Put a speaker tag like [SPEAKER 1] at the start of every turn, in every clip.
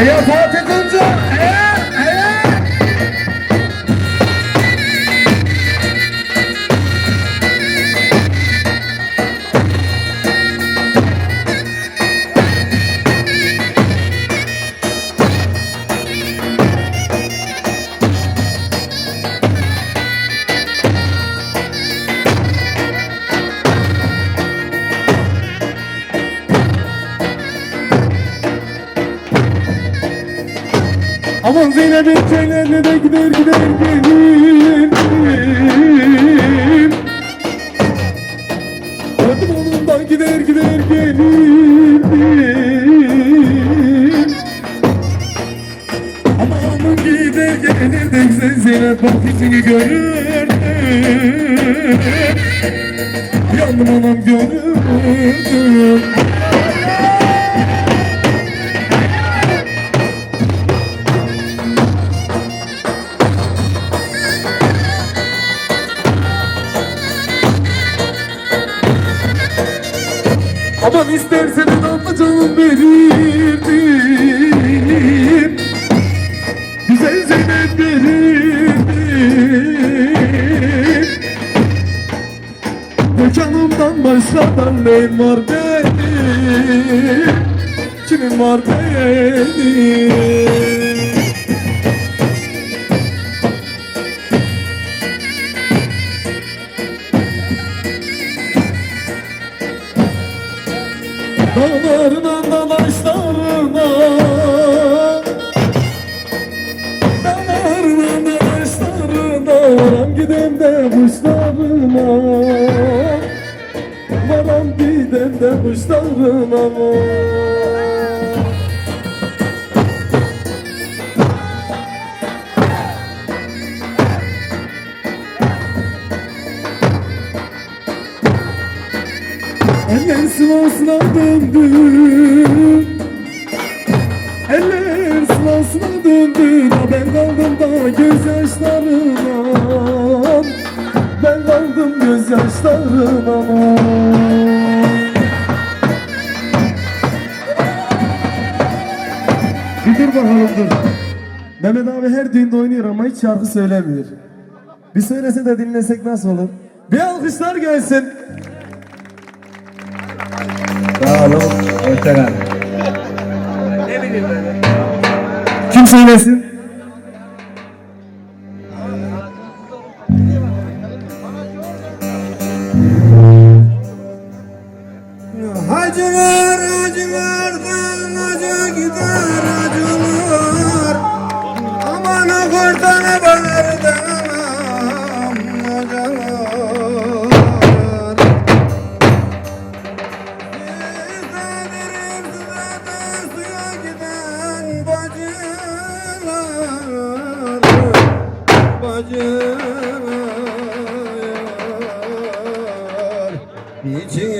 [SPEAKER 1] 不要拖先撑住 Aman Zeynep'in köylerine de gider gider gelirim Adım onundan gider gider gelirim Aman gider gelir de güzel Zeynep bak yüzünü görürdüm Yandım anam görürdüm Aman istersen inanma canım verirdim Güzel Zeynep verirdim Bu canımdan başkadan neyim var benim. Kimim var benim Dağlarına dalaşlarına. Dağlarına dalaşlarına. Varam gidem de kuşlarına. Varam döndü. Eller sıvasına döndü Da ben kaldım da gözyaşlarına Ben kaldım gözyaşlarına Bir dur bakalım dur. Mehmet abi her düğünde oynuyor ama hiç şarkı söylemiyor. Bir söylese de dinlesek nasıl olur? Bir alkışlar gelsin
[SPEAKER 2] Sağ olun. Hoşçakalın.
[SPEAKER 1] Kim söylesin?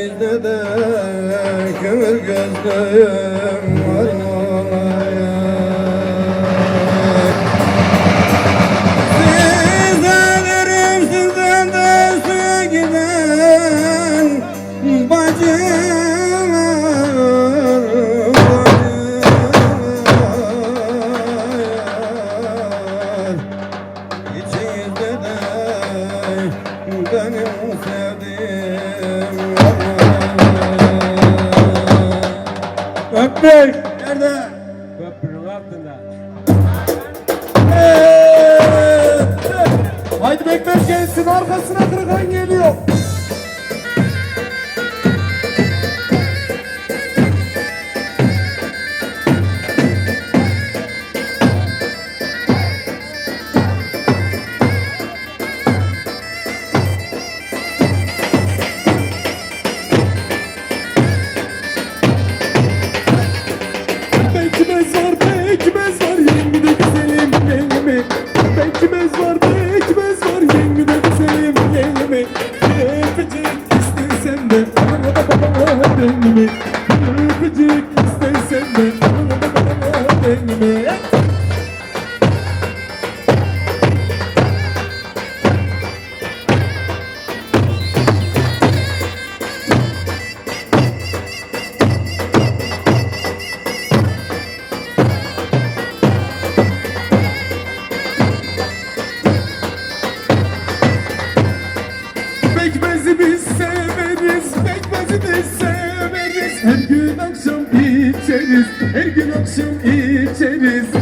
[SPEAKER 2] İçinizde de kömür gözlüm var Sizlerim sizden de suya giden de benim
[SPEAKER 1] Öpmek.
[SPEAKER 2] Nerede?
[SPEAKER 3] Köprünün altında.
[SPEAKER 1] Haydi bekmez gelsin arkasına kırıkan geliyor. Benim küçük isteysen de. Her gün akşam içeriz.